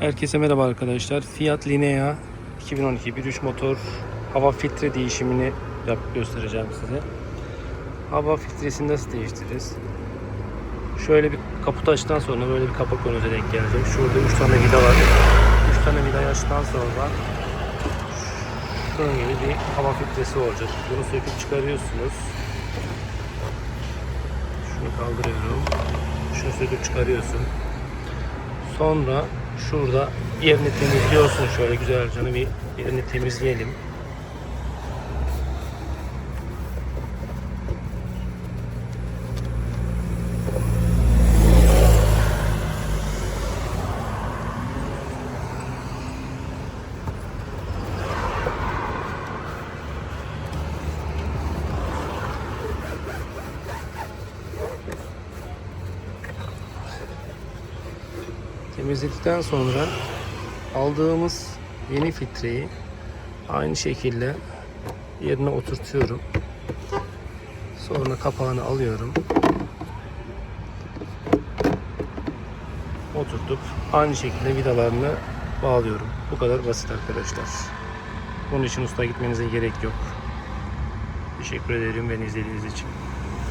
Herkese merhaba arkadaşlar. Fiat Linea 2012 1.3 motor hava filtre değişimini yap göstereceğim size. Hava filtresini nasıl değiştiririz? Şöyle bir kaput açtıktan sonra böyle bir kapak önünüze denk gelecek. Şurada 3 tane vida var. 3 tane vida açtıktan sonra şunun gibi bir hava filtresi olacak. Bunu söküp çıkarıyorsunuz. Şunu kaldırıyorum. Şunu söküp çıkarıyorsun. Sonra şurada yerini temizliyorsun şöyle güzelce bir yerini temizleyelim. Temizledikten sonra aldığımız yeni filtreyi aynı şekilde yerine oturtuyorum. Sonra kapağını alıyorum. Oturtup aynı şekilde vidalarını bağlıyorum. Bu kadar basit arkadaşlar. Bunun için usta gitmenize gerek yok. Teşekkür ederim beni izlediğiniz için.